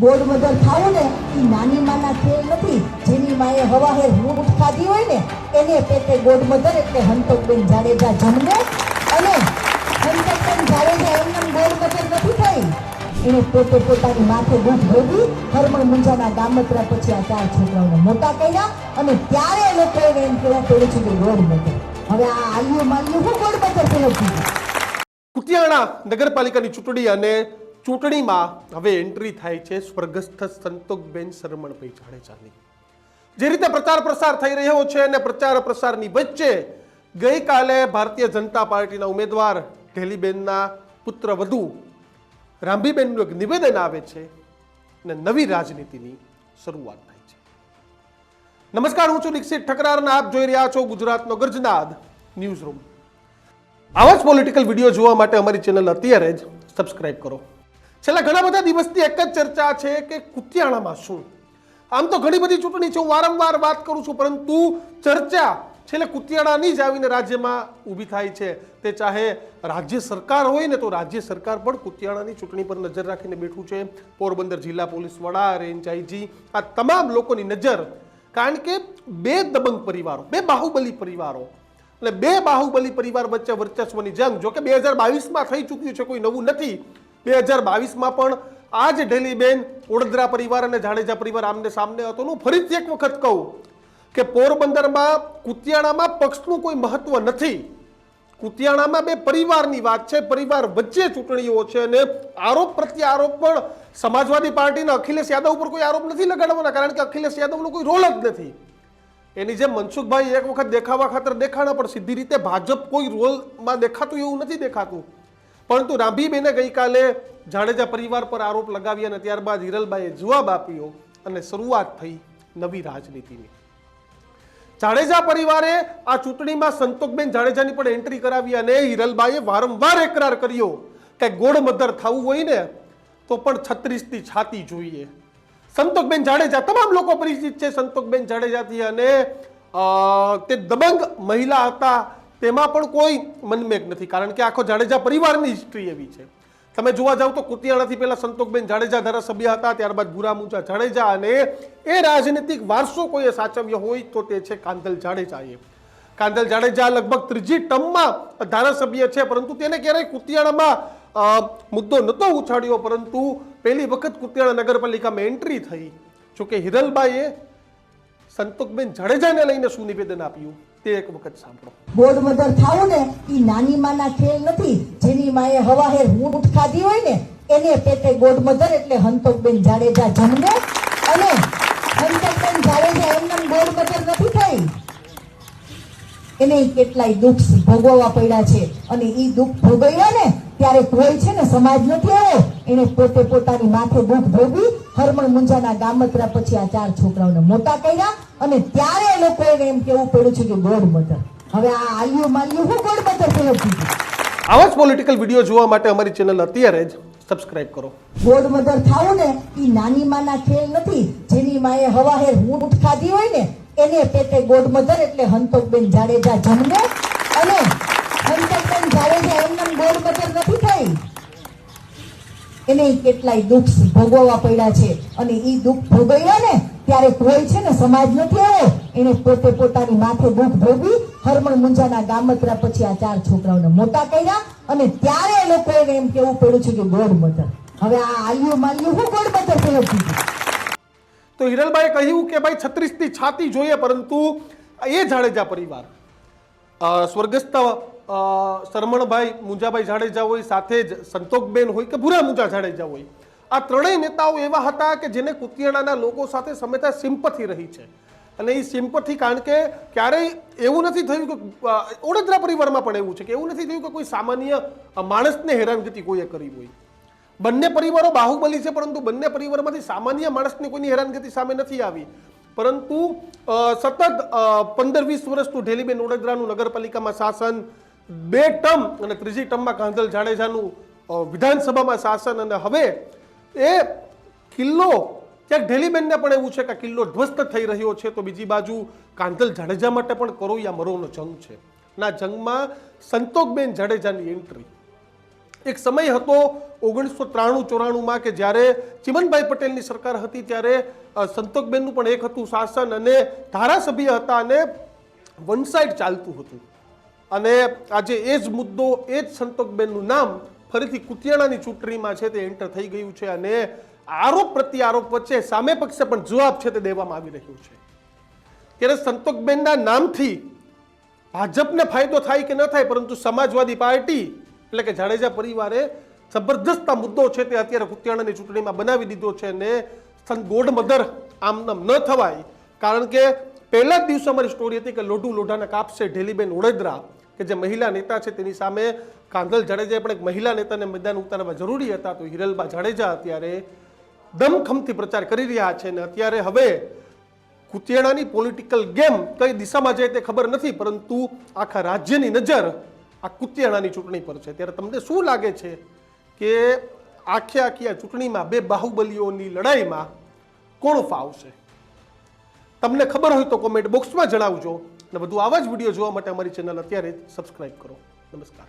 Board mother ખાવું ને એ નાની માના ખેલ નથી. જેની માએ હવાહેર રૂટ ખાધી હોય ને, એને પેટે ગોડ મધર એટલે હંતકબેન જાડેજા જન્મે અને હંતકબેન જાડેજા એમને ગોળ મધર નથી થઈ. એને પોતે પોતાની માથે દુઃખ ભોગવી હરમણ મુંજાના ગામત્રા પછી આ ચાર છોકરાઓને મોટા કર્યા અને ત્યારે એ લોકોને એમ કહેવા પડે છે કે ગોળ મધર હવે આ આલ્યું માલ્યું હું ગોળ મધર હતી કુતિયાણા નગરપાલિકાની ચૂંટણી અને ચૂંટણીમાં હવે એન્ટ્રી થાય છે. સ્વર્ગસ્થ સંતોકબેન શરમણભાઈ જાડેજાની. જે રીતે પ્રચાર પ્રસાર થઈ રહ્યો છે અને પ્રચાર પ્રસારની વચ્ચે ગઈકાલે ભારતીય જનતા પાર્ટીના ઉમેદવાર ઢેલીબેનના પુત્ર વધુ રામભીબેનનું એક નિવેદન આવે છે અને નવી રાજનીતિની શરૂઆત થાય છે. નમસ્કાર, હું છું દીક્ષિત ઠકરાર અને આપ જોઈ રહ્યા છો ગુજરાતનો ગર્જનાદ ન્યૂઝ રૂમ આવા જ પોલિટિકલ વીડિયો જોવા માટે અમારી ચેનલ અત્યારે જ સબસ્ક્રાઇબ કરો. છેલ્લા ઘણા બધા દિવસથી એક જ ચર્ચા છે કે કુતિયાણામાં શું? આમ તો ઘણી બધી ચૂંટણી છે, હું વારંવાર વાત કરું છું, પરંતુ ચર્ચા છેલ્લે કુતિયાણાની જ આવીને રાજ્યમાં ઊભી થાય છે. તે ચાહે રાજ્ય સરકાર હોય ને તો રાજ્ય સરકાર પણ કુતિયાણાની ચૂંટણી પર નજર રાખીને બેઠું છે. પોરબંદર જિલ્લા પોલીસ વડા, રેન્જ આઈજી, આ તમામ લોકોની નજર. કારણ કે બે દબંગ પરિવારો, બે બાહુબલી પરિવારો, એટલે બે બાહુબલી પરિવાર વચ્ચે વર્ચસ્વની જંગ, જો કે બે હજાર બાવીસમાં થઈ ચૂક્યું છે, કોઈ નવું નથી. બે હજાર બાવીસમાં પણ આ જ ઢેલીબેન વડોદરા પરિવાર અને જાડેજા પરિવાર આમને સામને હતો. હું ફરીથી એક વખત કહું કે પોરબંદરમાં કુતિયાણામાં પક્ષનું કોઈ મહત્વ નથી. કુતિયાણામાં બે પરિવારની વાત છે. પરિવાર વચ્ચે ચૂંટણીઓ છે અને આરોપ પ્રત્યે આરોપ પણ સમાજવાદી પાર્ટીના અખિલેશ યાદવ ઉપર કોઈ આરોપ નથી લગાડવાના, કારણ કે અખિલેશ યાદવનો કોઈ રોલ જ નથી. એની જેમ મનસુખભાઈ એક વખત દેખાવા ખાતર દેખાણા, પણ સીધી રીતે ભાજપ કોઈ રોલમાં દેખાતું એવું નથી દેખાતું. પરંતુ રાંભીબેને ગઈકાલે જાડેજા પરિવાર પર આરોપ લગાવ્યા અને ત્યારબાદ હિરલબાઈએ જવાબ આપ્યો અને શરૂઆત થઈ નવી રાજનીતિની. જાડેજા પરિવારે આ ચૂંટણીમાં સંતોકબેન જાડેજાની પણ એન્ટ્રી કરાવી અને હિરલબાઈએ વારંવાર એકરાર કર્યો કે ગોળ મધર થવું હોય ને તો પણ છત્રીસની છાતી જોઈએ. સંતોકબેન જાડેજા તમામ લોકો પરિચિત છે. સંતોકબેન જાડેજાથી અને તે દબંગ મહિલા હતા. તેમાં પણ કોઈ મનમેક નથી, કારણ કે આખો જાડેજા પરિવારની હિસ્ટ્રી એવી છે. તમે જોવા જાવ તો કુતિયાણાથી પહેલા સંતોકબેન જાડેજા ધારાસભ્ય હતા, ત્યારબાદ ભૂરા મુંજા જાડેજા અને એ રાજનીતિક વારસો કોઈએ સાચવ્યો હોય તો તે છે કાંધલ જાડેજાએ. કાંધલ જાડેજા લગભગ ત્રીજી ટર્મમાં ધારાસભ્ય છે, પરંતુ તેને ક્યારેય કુતિયાણામાં મુદ્દો નહોતો ઉછાળ્યો, પરંતુ પહેલી વખત કુતિયાણા નગરપાલિકામાં એન્ટ્રી થઈ. જોકે હિરલબાઈએ સંતોકબેન જાડેજાને લઈને શું નિવેદન આપ્યું? તે એક વખત સાંભળો. ગોડ મધર થાવું ને એ નાની માના ખેલ નથી. જેની માએ હવાહેર ઊંટ ખાધી હોય ને, એને પેટે ગોડ મધર એટલે હંતોકબેન જાડેજા જન્મે અને હંતકબેન જાડેજા એમને ગોડ મધર નથી થઈ. એને કેટલાય દુઃખ ભોગવવા પડ્યા છે. અને એ દુઃખ ભોગવ્યા ને, ત્યારે કોઈ છે ને સમાજ નથી આવ્યો. એને પોતે પોતાની માથે દુઃખ ભોગવી હરમણ મુંજાના ગામત્રા પછી આ ચાર છોકરાઓને મોટા કર્યા અને ત્યારે એ લોકોને એમ કેવું પડ્યું છે કે ગોડ મધર. હવે આ આલ્યું માલ્યું હું ગોડ મધર ફેરવતી હતી આવા જ પોલિટિકલ વીડિયો જોવા માટે અમારી ચેનલ અત્યારે જ સબસ્ક્રાઇબ કરો. ગોડ મધર થાવું ને એ નાની માના ખેલ નથી જેની માએ હવાહેર ઊંટ ખાધી હોય ને એને પેટે ગોડ મધર એટલે હંતોકબેન જાડેજા જન્મે અને હંતકબેન જાડેજા એમને ગોડ મધર નથી. એને કેટલાય દુઃખ ભોગવવા પડ્યા છે. અને એ દુઃખ ભોગવ્યા ને ત્યારે કોઈ છે ને સમાજ નથી આવ્યો. એને પોતે પોતાની માથે દુઃખ ભોગવી હરમણ મુંજાના ગામત્રા પછી આ ચાર છોકરાઓને મોટા કર્યા. અને ત્યારે એ લોકોને એમ કેવું પડ્યું છે કે ગોડ મધર હવે આ આલ્યું માલ્યું હું ગોડ મધર હતી તો હિરલબાઈએ કહ્યું કે ભાઈ છત્રીસની છાતી જોઈએ, પરંતુ એ જાડેજા પરિવાર સ્વર્ગસ્થ શરમણભાઈ મુંજાભાઈ જાડેજા હોય, સાથે જ સંતોકબેન હોય કે ભૂરા મુંજા જાડેજા હોય. આ ત્રણેય નેતાઓ એવા હતા કે જેને કુતિયાણાના લોકો સાથે સમયતા સિમ્પથી રહી છે. અને એ સિમ્પથી કારણ કે ક્યારેય એવું નથી થયું કે ઓડદરા પરિવારમાં પણ એવું છે કે એવું નથી થયું કે કોઈ સામાન્ય માણસને હેરાનગતિ કોઈએ કરી હોય. બંને પરિવારો બાહુબલી છે, પરંતુ બંને પરિવારમાંથી સામાન્ય માણસની કોઈની હેરાનગતિ સામે નથી આવી. પરંતુ સતત પંદર વીસ વર્ષનું ઢેલીબેન ઓડદરાનું નગરપાલિકામાં શાસન બે ટર્મ અને ત્રીજી ટર્મમાં કાંધલ જાડેજાનું વિધાનસભામાં શાસન અને હવે એ કિલ્લો, ક્યાંક ઢેલીબેનને પણ એવું છે કે કિલ્લો ધ્વસ્ત થઈ રહ્યો છે, તો બીજી બાજુ કાંધલ જાડેજા માટે પણ કરો યા મરોનો જંગ છે. ના, જંગમાં સંતોકબેન જાડેજાની એન્ટ્રી એક સમય હતો ઓગણીસો ત્રાણું ચોરાણુંમાં કે જ્યારે ચિમનભાઈ પટેલની સરકાર હતી, ત્યારે સંતોકબેનનું પણ એક હતું શાસન અને ધારાસભ્ય હતા અને વન સાઇડ ચાલતું હતું. અને આજે એ જ મુદ્દો, એ જ સંતોકબેનનું નામ ફરીથી કુતિયાણાની ચૂંટણીમાં છે તે એન્ટર થઈ ગયું છે અને આરોપ પ્રત્યે આરોપ વચ્ચે સામે પક્ષે પણ જવાબ છે તે દેવામાં આવી રહ્યો છે. ત્યારે સંતોકબેનના નામથી ભાજપને ફાયદો થાય કે ન થાય, પરંતુ સમાજવાદી પાર્ટી, એટલે કે જાડેજા પરિવારે જબરદસ્ત આ મુદ્દો છે તે અત્યારે કુતિયાણાની ચૂંટણીમાં બનાવી દીધો છે અને ગોડ મધર આમ નામ ન થવાય. કારણ કે પહેલા જ દિવસે અમારી સ્ટોરી હતી કે લોઢું લોઢાના કાપશે ઢેલીબેન ઓડેદરા કે જે મહિલા નેતા છે તેની સામે કાંધલ જાડેજાએ પણ એક મહિલા નેતાને મેદાન ઉતારવા જરૂરી હતા. તો હિરલબા જાડેજા અત્યારે દમખમથી પ્રચાર કરી રહ્યા છે અને અત્યારે હવે કુતિયાણાની પોલિટિકલ ગેમ કઈ દિશામાં જાય તે ખબર નથી, પરંતુ આખા રાજ્યની નજર આ કુતિયાણાની ચૂંટણી પર છે. ત્યારે તમને શું લાગે છે કે આખે આખી આ ચૂંટણીમાં બે બાહુબલીઓની લડાઈમાં કોણ ફાવશે? તમને ખબર હોય તો કોમેન્ટ બોક્સમાં જણાવજો. અને વધુ આવા જ વીડિયો જોવા માટે અમારી ચેનલ અત્યારે જ સબસ્ક્રાઇબ કરો. નમસ્કાર.